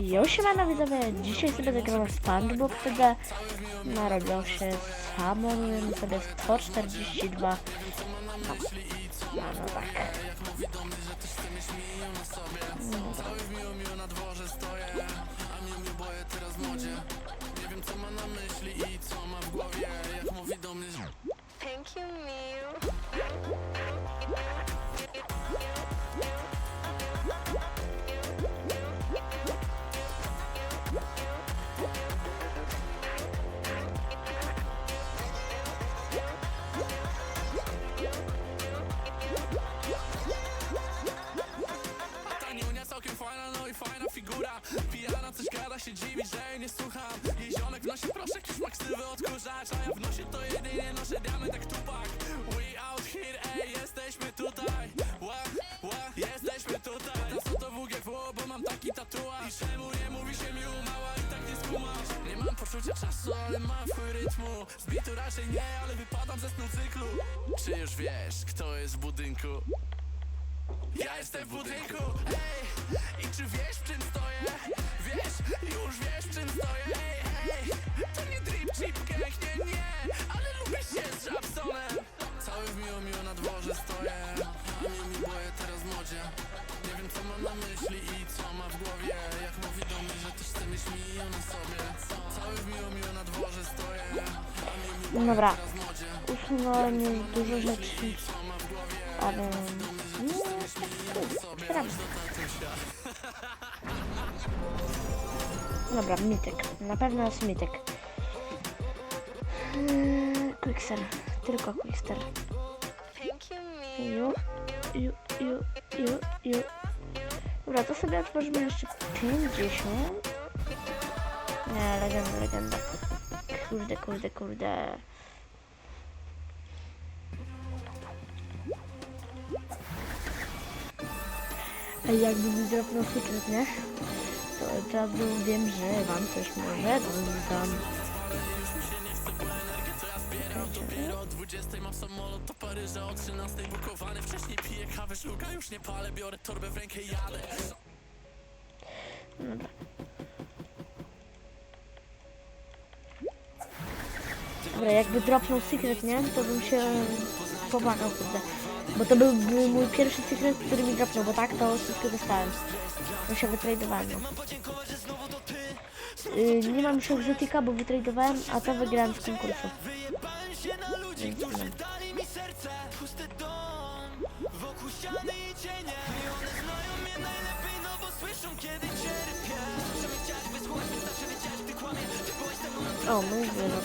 Jo, siemano widzowie, dzisiaj sobie zagramy w SpongeBob, wtedy narobią się samolem sobie 142 no, no, no tak. No. Wypadam ze snu cyklu. Czy już wiesz, kto jest w budynku? Ja jestem w budynku, ej I czy wiesz w czym stoję? Wiesz, już wiesz w czym stoję, ej, ej To nie drip chip gang, nie, nie Ale lubię się z Rapsonem Cały w miło, miło na dworze stoję. A mnie mi boję teraz modzie. Nie wiem co ma na myśli i co ma w głowie. Jak mówi do mnie, że też chce mieć milion na sobie. Cały w miło, miło na dworze stoję. A mnie mi boję Dobra, teraz usunąłem już dużo rzeczy, ale no, otwieramy. Dobra, mityk, na pewno jest mityk Yy, Quickster, tylko Quickster. Dobra, to sobie otworzymy jeszcze 50. Nie, legenda, legenda. Kurde, kurde, kurde. A jakby mi dropnął secret, nie? To od razu wiem, że wam coś może dam. Dopiero o 20 mam samolot do Paryża o 13 bukowany Wcześniej piję kawę, szluga już nie palę Biorę torbę w rękę jadę Dobra. Dobra, jakby dropnął secret, nie? To bym się pomagał, kurde. Bo to byłby mój pierwszy secret, który mi dropnął, bo tak to wszystko dostałem. To się wytradowałem. Yy, nie mam już egzotika, bo wytradowałem, a to wygrałem z konkursu. O, mój wyrok.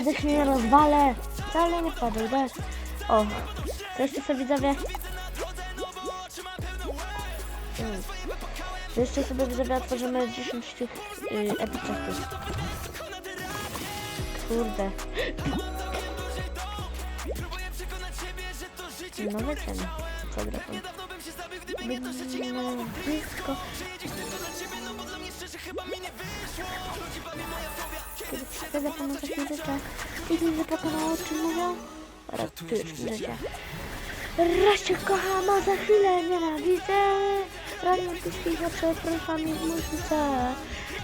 Wtedy się nie rozwalę. Wcale nie padł, bez. O, jeszcze sobie widzowie. Mm. To jeszcze sobie widzowie otworzymy 10 tych yy, epiczastów. Kurde. Nowe ceny. Co grafon? Blisko. Kiedy przeszkadza pomoc życzę. I nie pokonało. Raz cię kocham, a za chwilę nienawidzę. Ranią wszystkich, a przepraszam ich muzyce.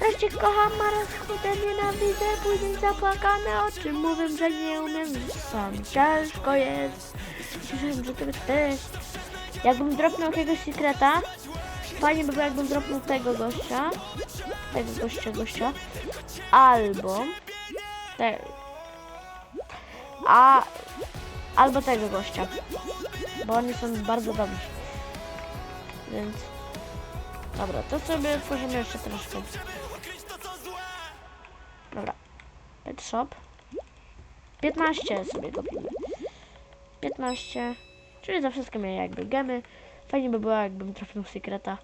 Raz cię kocham, a raz chudę nienawidzę. Później zapłakane oczy mówią, że nie umiem sam. Ciężko jest. Słyszałem, że to też. Jakbym dropnął jakiegoś sekreta, fajnie by było jakbym dropnął tego gościa. Tego gościa, gościa. Albo... Te, a albo tego gościa. Bo oni są bardzo dobrzy. Więc... Dobra, to sobie otworzymy jeszcze troszkę. Dobra. Pet shop. 15 sobie kupimy. 15. Czyli za wszystkie miałem jakby gemy. Fajnie by było jakbym trafił w sekreta.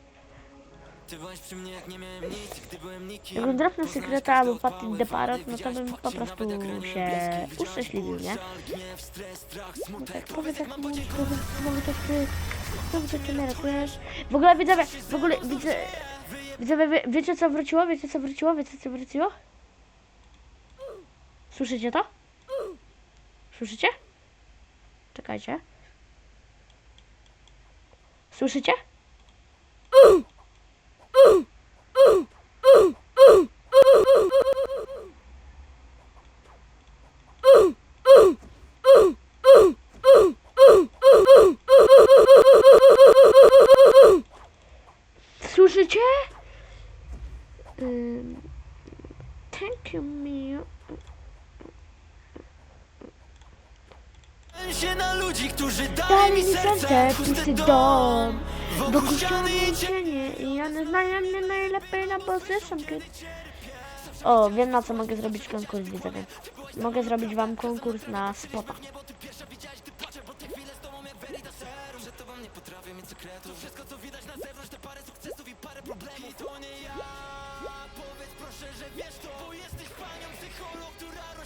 Jakbym trafił w sekreta albo Paty de Parrot, no to bym po prostu się uszczęśliwił, nie? No tak, jak powiedz, znowu to ty, znowu to ty mnie ratujesz. W ogóle widzowie, w ogóle widzę, widzowie, wie, wiecie co wróciło? Wiecie co wróciło? Wiecie co wróciło? Słyszycie to? Słyszycie? Czekajcie. Słyszycie? Się na ludzi, którzy dali mi serce, pusty dom. Wokół ściany i cienie I one znają mnie najlepiej na position O, wiem na co mogę zrobić konkurs, widzowie. Mogę zrobić wam konkurs na spota.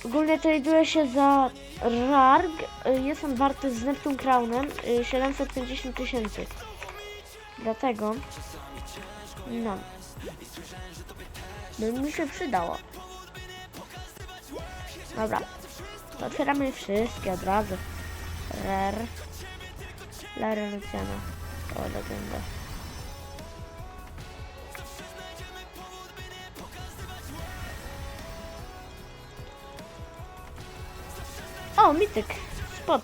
Ogólnie traduję się za RARG. y, Jest on warty z Neptune Crownem y, 750 tysięcy. Dlatego. No. By mi się przydało. Dobra. To otwieramy wszystkie od razu. Rare. Rare Luciana. O, legenda. O, mityk. Spot.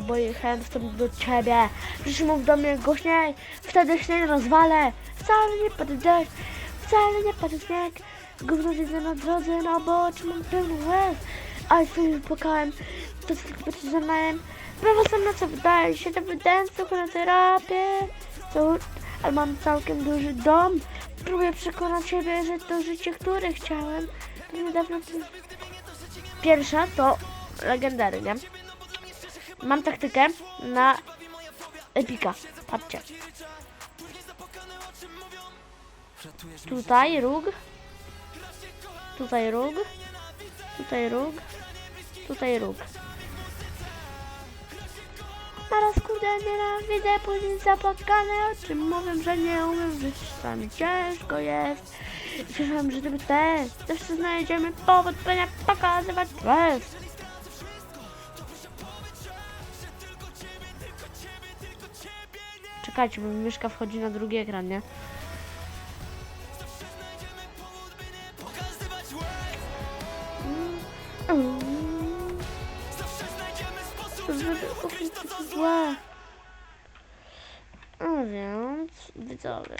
Bo jechałem stąd do ciebie. Przecież mów do mnie głośniej. Wtedy nie rozwalę. Wcale nie padł deszcz. Wcale nie padł śnieg. Gówno widzę na drodze, no bo oczy mam pełny łez. A sobie wypłakałem, to tylko ci zanałem. Prawo sam na co wydaje się, to tylko na terapię. To, ale mam całkiem duży dom. Próbuję przekonać siebie, że to życie, które chciałem. To niedawno... Pierwsza to legendary, nie? Mam taktykę na epika. Patrzcie. Tutaj róg. Tutaj róg. Tutaj róg. Tutaj róg. Naraz kurde nienawidzę, później zapłakane oczy mówią, że nie umiem żyć sami ciężko jest. Słyszałem, że gdyby też, też znajdziemy powód, by nie pokazywać twarz. Czekajcie, bo mi myszka wchodzi na drugi ekran, nie? A więc, widzowie.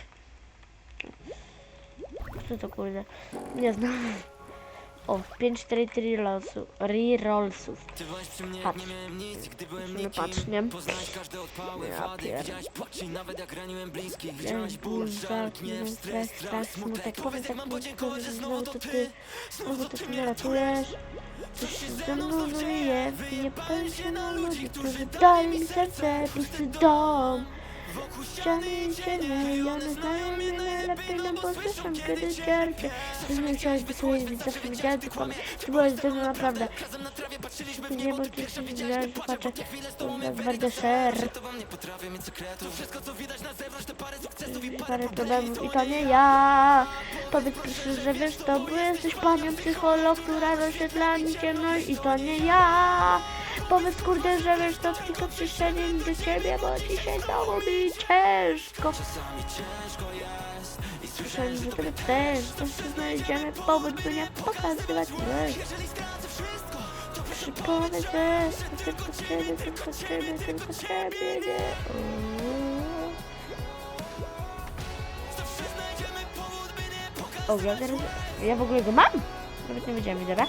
Co to kurde? Nie znam. O, 5 4 rerollsów. Rerollsów. Ty byłaś przy mnie jak Patrz. nikim patrz, nie? Ja wady pier- Widziałaś płacz i nawet jak raniłem bliskich Ten Widziałaś ból, żal, gniew, stres, strach, smutek Powiedz że znowu to ty Znowu to ty mnie ratujesz. Coś się ze mną dzieje. Nie powiem się na ludzi, którzy dali mi serce, pusty dom. Ściany i i one znają mnie najlepiej, no bo słyszą, kiedy cierpię. Ty nie chciałeś wysłuchać, zawsze wiedziałem, że kłamie. Ty byłeś ze mną naprawdę. Nie, bo ty się wiedziałeś, że patrzę. Bardzo i parę problemów i to nie ja. Powiedz proszę, że wiesz to, bo jesteś panią psycholog, która rozświetla mi ciemność i to nie ja. Powiedz kurde, że wiesz to, tylko przyszedłem do ciebie, bo dzisiaj znowu mi ciężko. Słyszałem, że tyle też, to się znajdziemy powód, by nie pokazywać łez. Przypomnę, że tylko ciebie, tylko ciebie, tylko ciebie, nie. O, ja, teraz, ja w ogóle go mam? Nawet nie wiedziałem, dobra?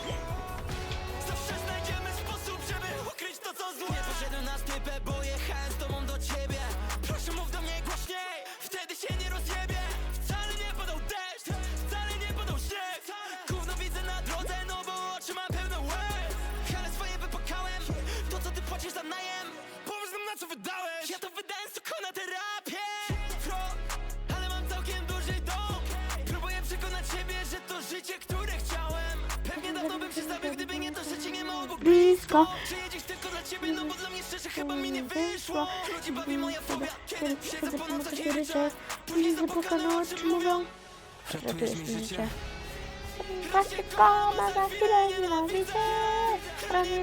Nie wyszło Ludzi bawi moja fobia, kiedy siedzę po nocach i ryczę Później zapukano, czy mówią, że tu jest życie. Właśnie koma za chwilę nienawidzę. Przepraszam.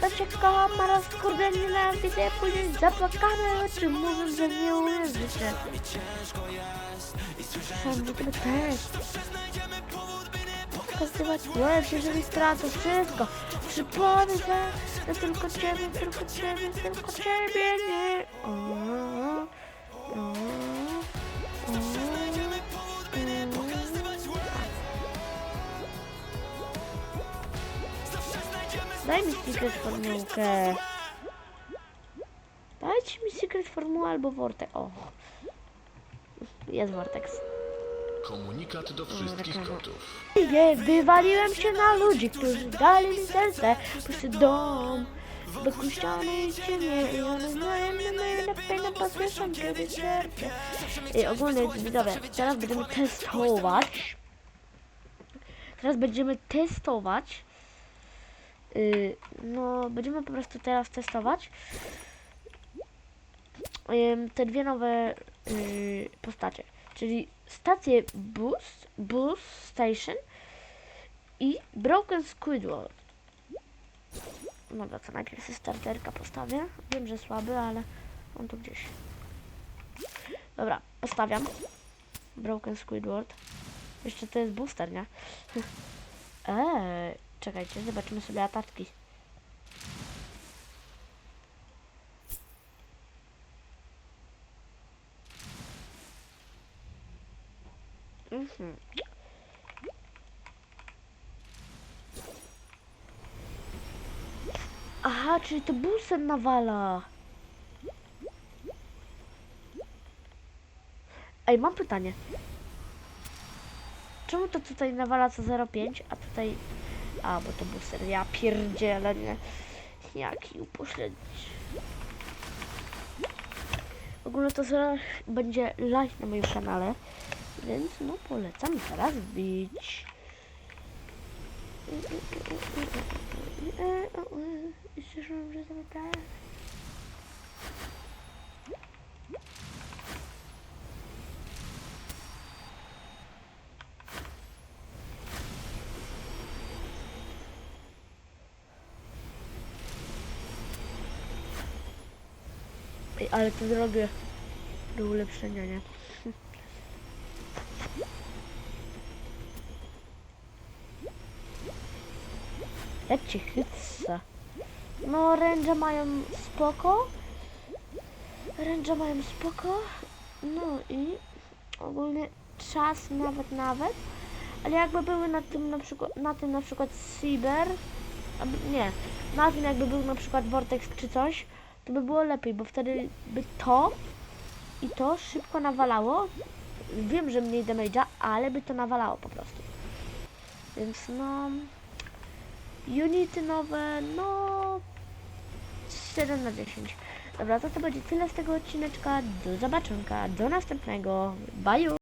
Właśnie koma raz kurde nienawidzę. Później zapłakane oczy mówią, że nie umiem. Sam do tego też. Pokazywać łeb, jeżeli stracę wszystko. Przypomnę, że tylko ciebie, tylko ciebie, tylko ciebie nie. O, o, o, o. Daj mi secret formułkę. Dajcie mi secret formułę albo Vortex. O. Jest Vortex. Komunikat do wszystkich kotów. Nie, wywaliłem się na ludzi, którzy dali mi serce, pusty dom. Wokół ściany i one znają mnie najlepiej na posłyszą kiedy serce. I ogólnie widzowie, teraz będziemy testować. Teraz będziemy testować. Yy, no, będziemy po prostu teraz testować te dwie nowe yy, postacie, czyli stację Boost, Boost Station i Broken Squidward. Dobra, to najpierw sobie starterka postawię. Wiem, że słaby, ale on tu gdzieś. Dobra, postawiam. Broken Squidward. Jeszcze to jest booster, nie? Eee, czekajcie, zobaczymy sobie ataczki. Mhm. Aha, czyli to booster nawala. Ej, mam pytanie. Czemu to tutaj nawala co 0,5, a tutaj... A, bo to booster. Ja pierdzielę, nie. Jaki upośledniczy. W ogóle to zaraz będzie live na moim kanale, więc no polecam teraz bić. Ale to zrobię do ulepszenia, nie? Jak cię chytsa? No, ręże mają spoko. Ręże mają spoko. No i ogólnie czas nawet nawet. Ale jakby były na tym na przykład na tym na przykład Cyber, nie, na tym jakby był na przykład Vortex czy coś, to by było lepiej, bo wtedy by to i to szybko nawalało. Wiem, że mniej damage'a, ale by to nawalało po prostu. Więc no... Unity nowe, no... 7 na 10. Dobra, to to będzie tyle z tego odcineczka. Do zobaczenia, do następnego. Bye!